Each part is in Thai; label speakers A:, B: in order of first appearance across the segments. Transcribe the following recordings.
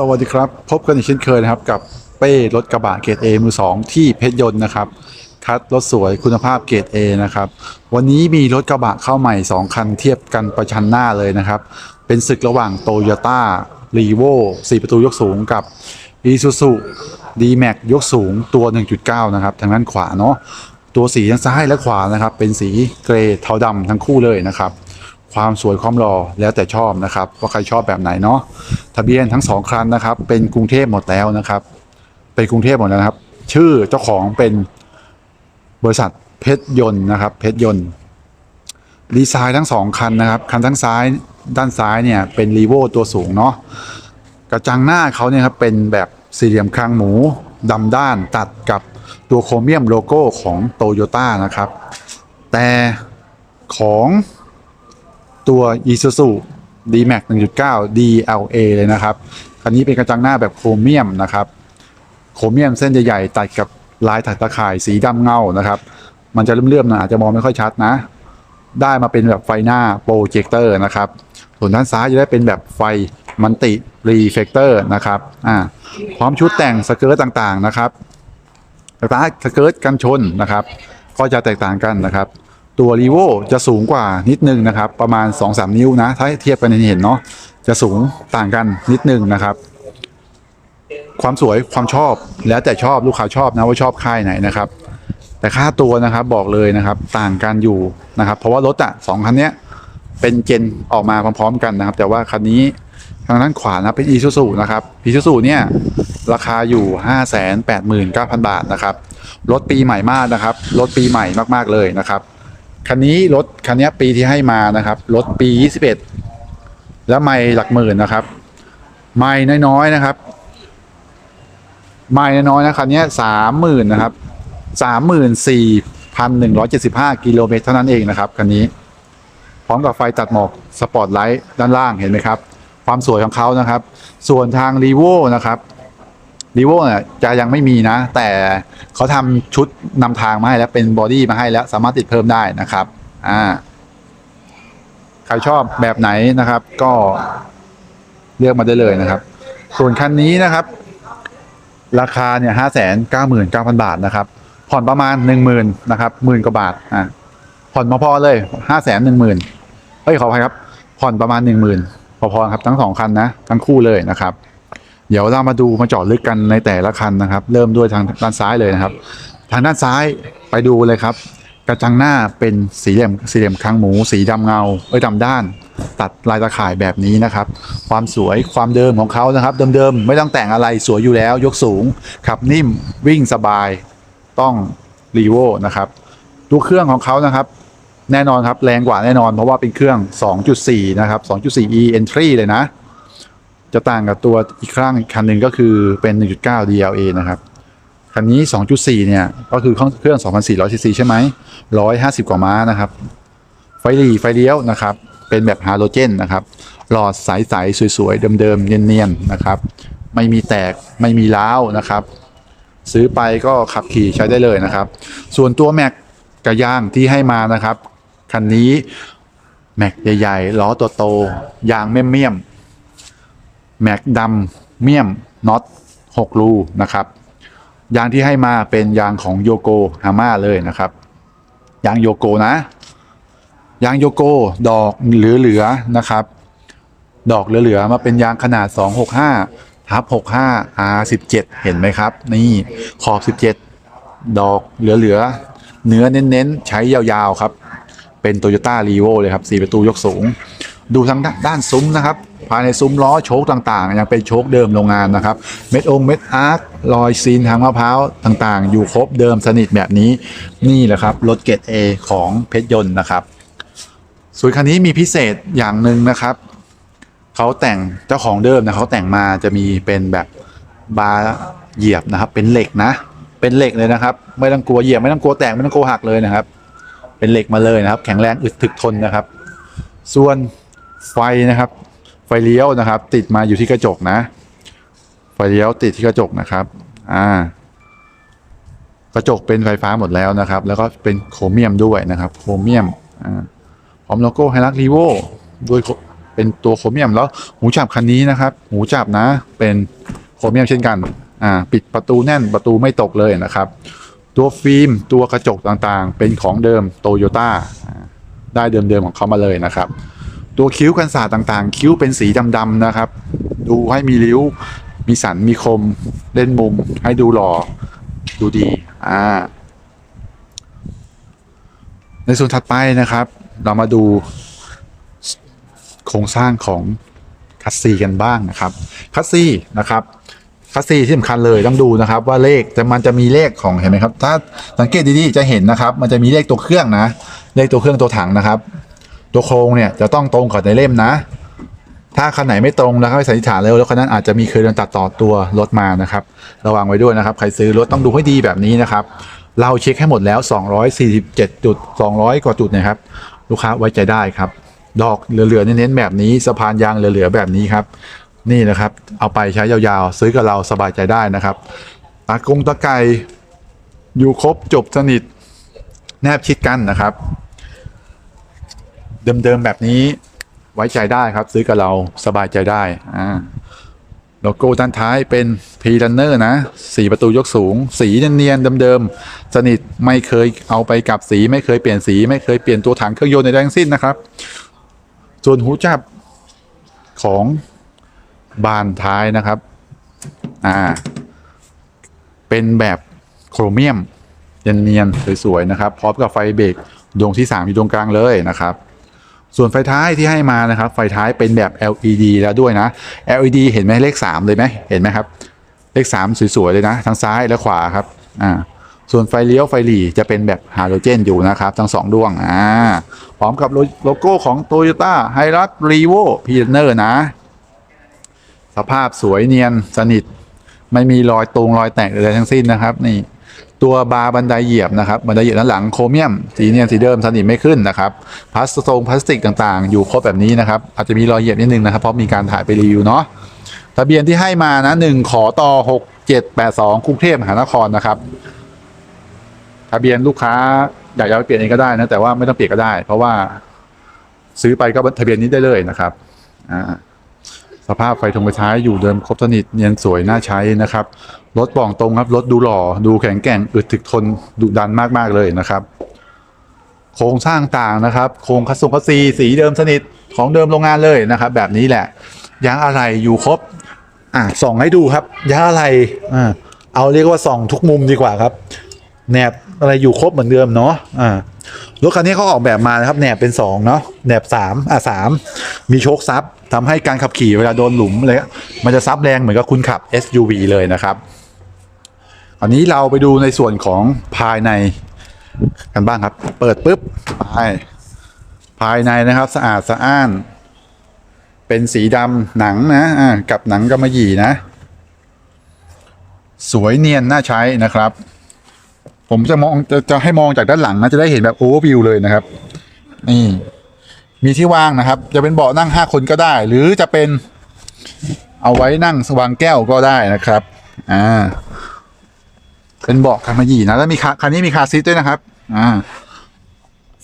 A: สวัสดีครับ พบกันอีกเช่นเคยนะครับ กับเป้รถกระบะเกรด A มือ 2 ที่เพชรยนต์นะครับ คัดรถสวยคุณภาพเกรด A นะครับ วันนี้มีรถกระบะเข้าใหม่ 2 คันเทียบกันประชันหน้าเลยนะครับ เป็นศึกระหว่าง t o y ยต้ารีโว4 ประตูยกสูงกับ Isuzu D-Max ยกสูงตัว 1.9 นะครับ ทางด้านขวาเนาะตัวสีทั้งซ้ายและขวานะครับ เป็นสีเกรย์เทาดำทั้งคู่เลยนะครับ ความสวยความหล่อแล้วแต่ชอบนะครับว่าใครชอบแบบไหนเนาะทะเบียนทั้งสองคันนะครับ เป็นกรุงเทพหมดแล้วนะครับ เป็นกรุงเทพหมดแล้วนะครับ ชื่อเจ้าของเป็นบริษัทเพชรยนต์นะครับ เพชรยนต์ดีไซน์ทั้งสองคันนะครับ คันทั้งซ้ายด้านซ้ายเนี่ยเป็นรีโวตัวสูงเนาะกระจังหน้าเขาเนี่ยครับเป็นแบบสี่เหลี่ยมคางหมูดำด้านตัดกับตัวโครเมียมโลโก้ของโตโยต้านะครับ แต่ของ ตัว Isuzu D-Max 1.9 DLA เลยนะครับ คันนี้เป็นกระจังหน้าแบบโครเมียมนะครับ โครเมียมเส้นใหญ่ๆตัดกับลายถักตะข่ายสีดำเงานะครับ มันจะเลื่อมๆนะอาจจะมองไม่ค่อยชัดนะ ได้มาเป็นแบบไฟหน้าโปรเจคเตอร์นะครับ ส่วนด้านซ้ายจะได้เป็นแบบไฟมันติรีเฟกเตอร์นะครับ อ่า พร้อมชุดแต่งสเกิร์ตต่างๆนะครับสตาร์ทสเกิร์ตกันชนนะครับ ก็จะแตกต่างกันนะครับ ตัวรีโวจะสูงกว่านิดนึงนะครับ ประมาณ 2-3 นิ้วนะ ถ้าเทียบกันเห็นเนาะจะสูงต่างกันนิดนึงนะครับ ความสวยความชอบแล้วแต่ชอบลูกค้าชอบนะว่าชอบค่ายไหนนะครับ แต่ค่าตัวนะครับบอกเลยนะครับต่างกันอยู่นะครับ เพราะว่ารถอะสองคันเนี้ยเป็นเจนออกมาพร้อมๆกันนะครับ แต่ว่าคันนี้ทางด้านขวานะเป็น e s u z u นะครับ e s u z u เนี่ยราคาอยู่ 589,000 บาทนะครับรถปีใหม่มากนะครับรถปีใหม่มากๆเลยนะครับ คันนี้รถคันนี้ปีที่ให้มานะครับรถปี 21 แล้วไม่หลักหมื่นนะครับ ไม่น้อยๆนะครับ ไม่น้อยๆนะคันนี้สามหมื่นนะครับสามหมื่นสี่พันหนึ่งร้อยเจ็ดสิบห้ากิโลเมตรเท่านั้นเองนะครับคันนี้ พร้อมกับไฟตัดหมอกสปอตไลท์ด้านล่างเห็นไหมครับ ความสวยของเขานะครับ ส่วนทางรีโวนะครับ รีโวเนี่ยจะยังไม่มีนะ แต่เขาทำชุดนำทางมาให้แล้วเป็นบอดี้มาให้แล้วสามารถติดเพิ่มได้นะครับอ่าใครชอบแบบไหนนะครับ ก็เลือกมาได้เลยนะครับ ส่วนคันนี้นะครับ ราคาเนี่ยห้าแสนเก้าหมื่นเก้าพันบาทนะครับ ผ่อนประมาณหนึ่งหมื่นนะครับหมื่นกว่าบาทอะผ่อนมาพอเลยห้าแสนหนึ่งหมื่นเฮ้ยขออภัยครับ ผ่อนประมาณหนึ่งหมื่นพอๆครับทั้งสองคันนะ ทั้งคู่เลยนะครับ เดี๋ยวเรามาดูมาเจาะลึกกันในแต่ละคันนะครับ เริ่มด้วยทางด้านซ้ายเลยนะครับ ทางด้านซ้ายไปดูเลยครับ กระจังหน้าเป็นสีเหลี่ยมสีเหลี่ยมคางหมู สีดำเงาเอ้ยดำด้าน ตัดลายตะข่ายแบบนี้นะครับ ความสวยความเดิมของเขานะครับ เดิมๆไม่ต้องแต่งอะไรสวยอยู่แล้ว ยกสูงขับนิ่มวิ่งสบายต้องรีโวนะครับตัวเครื่องของเขานะครับแน่นอนครับแรงกว่าแน่นอนเพราะว่าเป็นเครื่อง 2.4 นะครับ 2.4e entry เลยนะ จะต่างกับตัวอีกครั้งคันหนึ่งก็คือเป็น 1.9 DLA นะครับ คันนี้ 2.4 เนี่ย ก็คือเครื่อง 2,400 cc ใช่ไหม 150 กว่าม้านะครับ ไฟหลีไฟเลี้ยวนะครับ เป็นแบบฮาโลเจนนะครับ หลอดใสๆ สวยๆ เดิมๆ เนียนๆ นะครับ ไม่มีแตก ไม่มีล้าวนะครับ ซื้อไปก็ขับขี่ใช้ได้เลยนะครับ ส่วนตัวแม็กกระย่างที่ให้มานะครับ คันนี้แม็กใหญ่ๆ ล้อตัวโต ยางเมี่ยม แม็กดำเมี่ยมน็อต6รูนะครับยางที่ให้มาเป็นยางของโยโกฮาม่าเลยนะครับ ยางโยโกนะ ยางโยโกดอกเหลือๆนะครับ ดอกเหลือๆมาเป็นยางขนาด 265ทับ65 R17 เห็นไหมครับ นี่ขอบ 17 ดอกเหลือๆเนื้อเน้นๆ ใช้ยาวๆครับ เป็น Toyota r e v o เลยครับ 4 ประตูยกสูง ดูทางด้านซุ้มนะครับ ภายในซุ้มล้อโชคต่างๆ ยังเป็นโชคเดิมโรงงานนะครับ เม็ดองเม็ดอาร์ครอยซีนทางมะพร้าวต่างๆ อยู่ครบเดิมสนิทแบบนี้นี่แหละครับรถเกรด A ของเพชรยนต์นะครับส่วนคันนี้มีพิเศษอย่างหนึ่งนะครับเขาแต่งเจ้าของเดิมนะเขาแต่งมาจะมีเป็นแบบบาร์เหยียบนะครับ เป็นเหล็กนะ เป็นเหล็กเลยนะครับ ไม่ต้องกลัวเหยียบไม่ต้องกลัวแตกไม่ต้องกลัวหักเลยนะครับ เป็นเหล็กมาเลยนะครับ แข็งแรงอึดถึกทนนะครับ ส่วนไฟนะครับ ไฟเลี้ยวนะครับ ติดมาอยู่ที่กระจกนะ ไฟเลี้ยวติดที่กระจกนะครับ อ่า กระจกเป็นไฟฟ้าหมดแล้วนะครับ แล้วก็เป็นโครเมียมด้วยนะครับ โครเมียม อ่าพร้อมโลโก้ไฮรักรีโวด้วยเป็นตัวโครเมียมแล้วหูจับคันนี้นะครับ หูจับนะ เป็นโครเมียมเช่นกัน อ่า ปิดประตูแน่นประตูไม่ตกเลยนะครับ ตัวฟิล์มตัวกระจกต่างๆ เป็นของเดิมโตโยต้าได้เดิมๆของเขามาเลยนะครับ ตัวคิ้วกันศาสตร์ต่างๆ คิ้วเป็นสีดำๆนะครับ ดูให้มีริ้ว มีสันมีคม เล่นมุม ให้ดูหล่อ ดูดี อ่า ในส่วนถัดไปนะครับ เรามาดู โครงสร้างของคัสซีกันบ้างนะครับ คัสซีนะครับคัสซีที่สำคัญเลยต้องดูนะครับ ว่าเลขแต่มันจะมีเลขของเห็นไหมครับ ถ้าสังเกตดีๆจะเห็นนะครับ มันจะมีเลขตัวเครื่องนะ เลขตัวเครื่องตัวถังนะครับ ตัวโครงเนี่ยจะต้องตรงกับในเล่มนะ ถ้าคันไหนไม่ตรงนะครับให้สันนิษฐานเลยว่ารถคันนั้นอาจจะมีเคยโดนตัดต่อตัวรถมานะครับ ระวังไว้ด้วยนะครับ ใครซื้อรถต้องดูให้ดีแบบนี้นะครับ เราเช็คให้หมดแล้ว 247จุด200 กว่าจุดนะครับ ลูกค้าไว้ใจได้ครับ ดอกเหลือๆเน้นๆแบบนี้สะพานยางเหลือๆแบบนี้ครับ นี่นะครับ เอาไปใช้ยาวๆ ซื้อกับเราสบายใจได้นะครับตากงตะไกอยู่ครบจบสนิทแนบชิดกันนะครับ เดิมๆแบบนี้ไว้ใจได้ครับ ซื้อกับเราสบายใจได้อ่าโลโก้ด้านท้ายเป็น p r u n n e r นะ สีประตูยกสูง สีเนียนๆเดิมๆสนิทไม่เคยเอาไปกับสี ไม่เคยเปลี่ยนสี ไม่เคยเปลี่ยนตัวถังเครื่องยนต์ในแรงสิ้นนะครับ ส่วนหูจับของบานท้ายนะครับอ่าเป็นแบบโครเมียมเนียนๆสวยๆนะครับ พร้อมกับไฟเบรกดวงที่3อยู่ตรงกลางเลยนะครับ ส่วนไฟท้ายที่ให้มานะครับ ไฟท้ายเป็นแบบ LED แล้วด้วยนะ LED เห็นไหมเลข 3 เลยไหมเห็นไหมครับ เลข 3 สวยๆเลยนะ ทั้งซ้ายและขวาครับอ่าส่วนไฟเลี้ยวไฟหลีจะเป็นแบบฮาโลเจนอยู่นะครับ ทั้งสองดวงอ่าพร้อมกับโลโลโก้ของ Toyota h i r u z r e v o p i o n e r นะ สภาพสวยเนียนสนิท ไม่มีรอยตรงรอยแตกอะไรทั้งสิ้นนะครับ นี่ ตัวบาร์บันไดเหยียบนะครับบันไดเหยียบด้านหลังโครเมียมสีเนียนสีเดิมสนิทไม่ขึ้นนะครับพลาสติกพลาสติกต่างๆ อยู่ครบแบบนี้นะครับอาจจะมีรอยเหยียบนิดนึงนะครับเพราะมีการถ่ายไปรีวิวเนาะทะเบียนที่ให้มานะหนึ่งขอต่อหกเจ็ดแปดสองกรุงเทพมหานครนะครับทะเบียนลูกค้าอยากจะเอาไปเปลี่ยนเองก็ได้นะแต่ว่าไม่ต้องเปลี่ยนก็ได้ เพราะว่าซื้อไปก็ทะเบียนนี้ได้เลยนะครับอ่า สภาพไฟทงไฟท้ายอยู่เดิมครบสนิทเนียนสวยน่าใช้นะครับรถบอกตรงครับรถดูหล่อดูแข็งแกร่งอึดถึกทนดุดันมากๆเลยนะครับ โครงสร้างต่างนะครับ โครงคัสซุงคัสซีสีเดิมสนิทของเดิมโรงงานเลยนะครับ แบบนี้แหละยางอะไรอยู่ครบอะส่องให้ดูครับยางอะไรอ่าเอาเรียกว่าส่องทุกมุมดีกว่าครับแหนบอะไรอยู่ครบเหมือนเดิมเนาะอ่า รถคันนี้เขาออกแบบมานะครับแหนบเป็นสองเนาะแหนบสามอะสามมีโชคซับทำให้การขับขี่เวลาโดนหลุมอะไรมันจะซับแรงเหมือนกับคุณขับ SUV เลยนะครับ อันนี้เราไปดูในส่วนของภายในกันบ้างครับ เปิดปุ๊บไปภายในนะครับสะอาดสะอ้าน เป็นสีดำหนังนะอ่ากับหนังกำมะหยี่นะ สวยเนียนน่าใช้นะครับ ผมจะมองจะจะให้มองจากด้านหลังนะจะได้เห็นแบบโอเวอร์วิวเลยนะครับ นี่ มีที่ว่างนะครับ จะเป็นเบาะนั่งห้าคนก็ได้ หรือจะเป็นเอาไว้นั่งสว่างแก้วก็ได้นะครับ อ่า เป็นเบาะกำมะหยี่นะแล้วมีคาคันนี้มีคาซีทด้วยนะครับ อ่า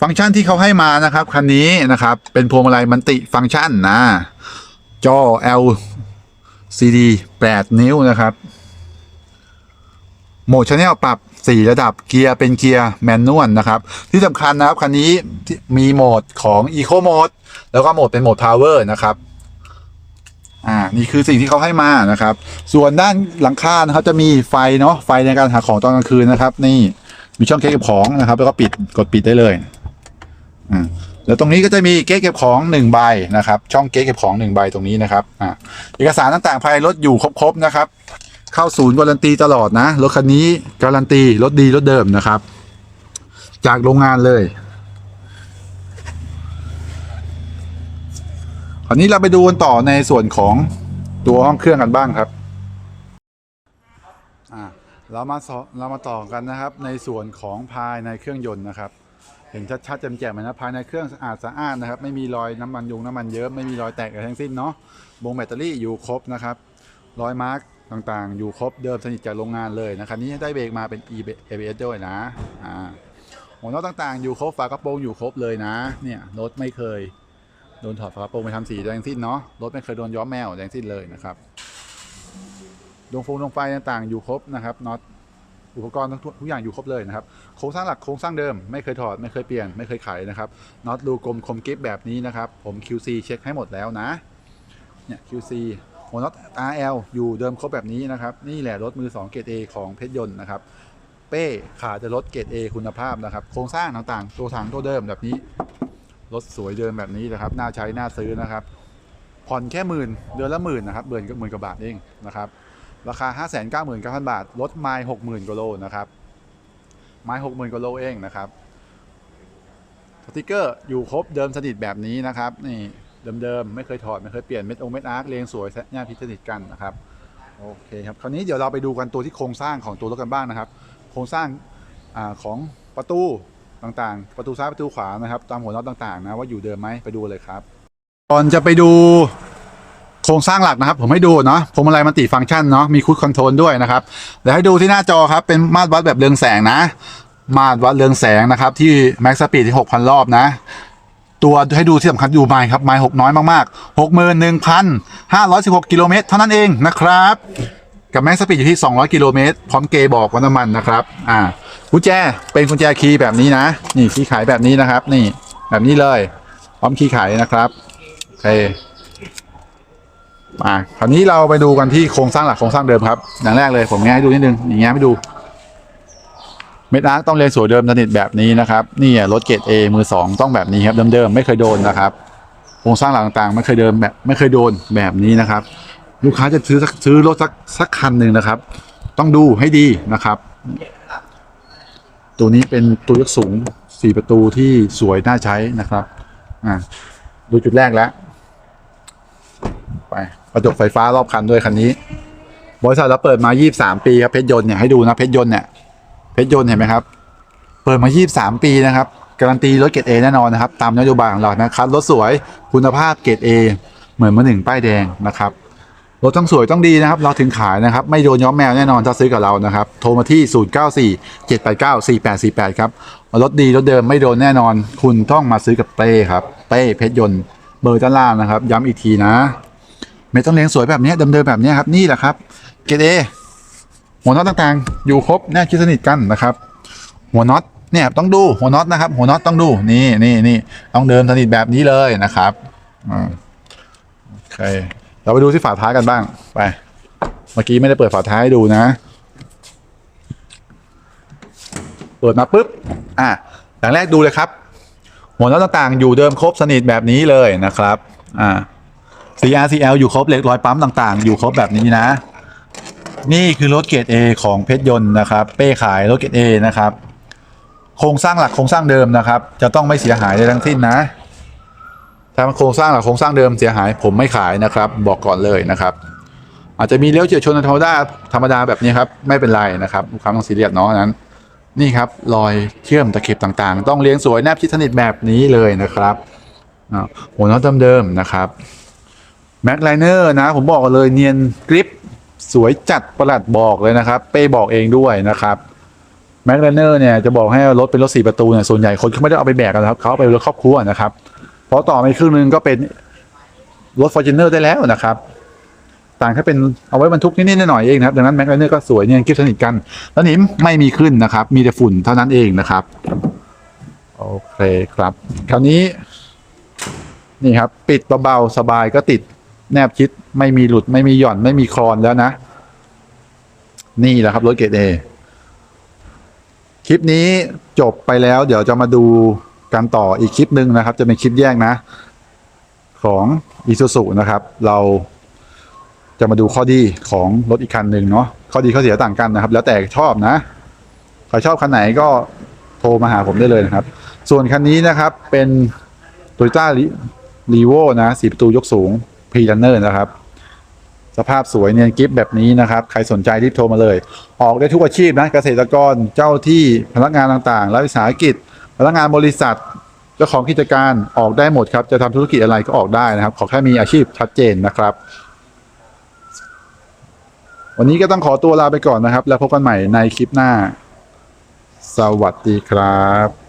A: ฟังก์ชันที่เขาให้มานะครับคันนี้นะครับ เป็นพวงมาลัยมันติฟังก์ชันนะจอ LCD 8 นิ้วนะครับ โหมดชแนลปรับ 4 ระดับเกียร์เป็นเกียร์แมนนวลนะครับ ที่สำคัญนะครับ คันนี้มีโหมดของ Eco Mode แล้วก็โหมดเป็นโหมด Power นะครับอ่านี่คือสิ่งที่เขาให้มานะครับ ส่วนด้านหลังคานะครับจะมีไฟเนาะไฟในการหาของตอนกลางคืนนะครับ นี่มีช่องเก็บของนะครับ แล้วก็ปิดกดปิดได้เลยอ่าแล้วตรงนี้ก็จะมีเก๊กเก็บของหนึ่งใบนะครับ ช่องเก๊กเก็บของหนึ่งใบตรงนี้นะครับอ่าเอกสารต่างๆภายในรถอยู่ครบๆนะครับ เข้าศูนย์การันตีตลอดนะ รถคันนี้การันตีรถดีรถเดิมนะครับ จากโรงงานเลยคราวนี้เราไปดูกันต่อในส่วนของตัวห้องเครื่องกันบ้างครับเรามาเรามาต่อกันนะครับ ในส่วนของภายในเครื่องยนต์นะครับเห็นชัดๆแจ่มๆเลยนะภายในเครื่องสะอาดสะอานนะครับ ไม่มีรอยน้ำมันยุงน้ำมันเยอะไม่มีรอยแตกอะไรทั้งสิ้นเนาะวงแบตเตอรี่อยู่ครบนะครับ รอยมาร์ก ต่างๆ อยู่ครบเดิมสนิทจากโรงงานเลยนะครับนี้ได้เบรกมาเป็น ABS ด้วยนะอ่าหัวน็อตต่างๆ อยู่ครบฝากระโปรงอยู่ครบเลยนะเนี่ยรถไม่เคยโดนถอดฝากระโปรงไปทำสีแดงสิ้นเนาะรถไม่เคยโดนย้อมแมวแดงสิ้นเลยนะครับดวงฟงดวงไฟต่างๆ อยู่ครบนะครับน็อตอุปกรณ์ทุกทุกอย่างอยู่ครบเลยนะครับโครงสร้างหลักโครงสร้างเดิมไม่เคยถอดไม่เคยเปลี่ยนไม่เคยไขนะครับน็อตรูกลมคมกิฟแบบนี้นะครับผม QC เช็คให้หมดแล้วนะเนี่ย QC หัวน็อต RL อยู่เดิมครบแบบนี้นะครับ นี่แหละรถมือ2เกรด A ของเพชรยนต์นะครับ เป้ขาจะรถเกรด A คุณภาพนะครับ โครงสร้างต่างๆ ตัวถังตัวเดิมแบบนี้ รถสวยเดิมแบบนี้นะครับ น่าใช้น่าซื้อนะครับ ผ่อนแค่หมื่นเดือนละหมื่นนะครับเดือนก็หมื่นกว่าบาทเองนะครับ ราคา 5 9 9 0 0 0 บาท รถไมล์60,000กโลนะครับ ไมล์60,000กโลเองนะครับ สติกเกอร์อยู่ครบเดิมสนิทแบบนี้นะครับ นี่ เดิมๆ ไม่เคยถอด ไม่เคยเปลี่ยนเม็ดองเม็ดอาร์คเรียงสวยแน่พิสนิทกันนะครับโอเคครับคราวนี้เดี๋ยวเราไปดูกันตัวที่โครงสร้างของตัวรถกันบ้างนะครับ โครงสร้างอของประตูต่างๆ ประตูซ้ายประตูขวานะครับ ตามหัวน็อตต่างๆนะว่าอยู่เดิมไหมไปดูเลยครับก่อนจะไปดูโครงสร้างหลักนะครับ ผมให้ดูเนาะพวงมาลัยมันติฟังก์ชันเนาะมีคูดคอนโทรลด้วยนะครับเดี๋ยวให้ดูที่หน้าจอครับเป็นมาตรวัดแบบเรืองแสงนะ มาตรวัดเรืองแสงนะครับที่แม็กซ์สปีดที่ 6,000 รอบนะ ตัวให้ดูที่สำคัญดูไมล์ครับไมล์หกน้อยมากๆหกหมื่นหนึ่งพันห้าร้อยสิบหกกิโลเมตรเท่านั้นเองนะครับ กับแม็กซ์สปีดอยู่ที่ 200 กิโลเมตรพร้อมเกย์บอกว่าน้ำมันนะครับอ่ากุญแจเป็นกุญแจคีย์แบบนี้นะ นี่คีย์ขายแบบนี้นะครับ นี่แบบนี้เลย พร้อมคีย์ขายนะครับโอเคมาคราวนี้เราไปดูกันที่โครงสร้างหลักโครงสร้างเดิมครับอย่างแรกเลยผมแง้ให้ดูนิดนึงอย่างเงี้ยให้ดู เม็ดอาร์คต้องเรียงสวยเดิมสนิทแบบนี้นะครับนี่รถเกรด A มือสองต้องแบบนี้ครับเดิมๆไม่เคยโดนนะครับโครงสร้างหลักต่างๆไม่เคยเดิมแบบไม่เคยโดนแบบนี้นะครับ ลูกค้าจะซื้อซื้อรถสักสักคันหนึ่งนะครับ ต้องดูให้ดีนะครับ ตัวนี้เป็นตัวยกสูงสี่ประตูที่สวยน่าใช้นะครับอ่าดูจุดแรกแล้ว ไปกระจกไฟฟ้ารอบคันด้วยคันนี้บริษัทเราเปิดมา 23 ปีครับเพชรยนต์เนี่ยให้ดูนะเพชรยนต์เนี่ย เพชรยนต์เห็นไหมครับ เปิดมา 23 ปีนะครับ การันตีรถเกรด A แน่นอนนะครับ ตามนโยบายของเรานะครับ รถสวยคุณภาพเกรด A เหมือนมาหนึ่งป้ายแดงนะครับ รถต้องสวยต้องดีนะครับ เราถึงขายนะครับ ไม่โดนย้อมแมวแน่นอนถ้าซื้อกับเรานะครับ โทรมาที่ 094 789 4848 ครับ รถดีรถเดิมไม่โดนแน่นอน คุณต้องมาซื้อกับเต้ครับเต้เพชรยนต์เบอร์ด้านล่างนะครับ ย้ำอีกทีนะ ไม่ต้องเลี้ยงสวยแบบนี้เดิมๆแบบนี้ครับนี่แหละครับเกรด A หัวน็อตต่างๆ อยู่ครบแน่คิดสนิทกันนะครับ หัวน็อตเนี่ยต้องดูหัวน็อตนะครับ หัวน็อตต้องดูนี่นี่นี่ต้องเดิมสนิทแบบนี้เลยนะครับอ่าโอเคเราไปดูที่ฝาท้ายกันบ้างไป เมื่อกี้ไม่ได้เปิดฝาท้ายให้ดูนะ เปิดมาปุ๊บอะอย่างแรกดูเลยครับ หัวน็อตต่างๆ อยู่เดิมครบสนิทแบบนี้เลยนะครับอ่า CRCL อยู่ครบเหล็กรอยปั๊มต่างๆ อยู่ครบแบบนี้นะ นี่คือรถเกรด A ของเพชรยนต์นะครับ เป้ขายรถเกรด A นะครับ โครงสร้างหลักโครงสร้างเดิมนะครับ จะต้องไม่เสียหายใดทั้งสิ้นนะถ้าโครงสร้างหลักโครงสร้างเดิมเสียหายผมไม่ขายนะครับ บอกก่อนเลยนะครับ อาจจะมีเลี้ยวเฉียวชนธรรมดาธรรมดาแบบนี้ครับไม่เป็นไรนะครับลูกค้าต้องซีเรียสเนาะนั้น นี่ครับรอยเชื่อมตะเข็บต่างๆ ต้องเลี้ยงสวยแนบชิดสนิทแบบนี้เลยนะครับหัวน็อตเดิมๆนะครับแม็กไลเนอร์นะ ผมบอกเลยเนียนกริป สวยจัดประหลัดบอกเลยนะครับ เป้บอกเองด้วยนะครับแม็กไลเนอร์เนี่ยจะบอกให้รถเป็นรถสี่ประตูเนี่ยส่วนใหญ่คนเขาไม่ได้เอาไปแบกกันะครับเขาเอาไปรถครอบครัวนะครับพราะต่อไปครึ่งหนึงก็เป็นรถฟอร์จูเนอร์ได้แล้วนะครับ ต่างแค่เป็นเอาไว้บรรทุกนิดๆหน่อยๆเองนะครับดังนั้นแม็กไลเนอร์ก็สวยเนี่ยกริปสนิทกัน แล้วนิมไม่มีขึ้นนะครับ มีแต่ฝุ่นเท่านั้นเองนะครับโอเคครับ คราวนี้ นี่ครับ ปิดเบาๆสบายก็ติด แนบชิดไม่มีหลุดไม่มีหย่อนไม่มีคลอนแล้วนะ นี่แหละครับรถเกรดเอคลิปนี้จบไปแล้ว เดี๋ยวจะมาดูกันต่ออีกคลิปหนึ่งนะครับ จะเป็นคลิปแยกนะ ของอีซูซูนะครับ เราจะมาดูข้อดีของรถอีกคันหนึ่งเนาะข้อดีข้อเสียต่างกันนะครับ แล้วแต่ชอบนะใครชอบคันไหนก็โทรมาหาผมได้เลยนะครับ ส่วนคันนี้นะครับเป็นโตโยต้ารีโวนะสีประตูยกสูง พรีลันเนอร์นะครับ สภาพสวยเนียนกิฟแบบนี้นะครับ ใครสนใจรีบโทรมาเลย ออกได้ทุกอาชีพนะ เกษตรกรเจ้าที่พนักงานต่างๆ รัฐวิสาหกิจ พนักงานบริษัทเจ้าของกิจการออกได้หมดครับ จะทำธุรกิจอะไรก็ออกได้นะครับ ขอแค่มีอาชีพชัดเจนนะครับ วันนี้ก็ต้องขอตัวลาไปก่อนนะครับ แล้วพบกันใหม่ในคลิปหน้า สวัสดีครับ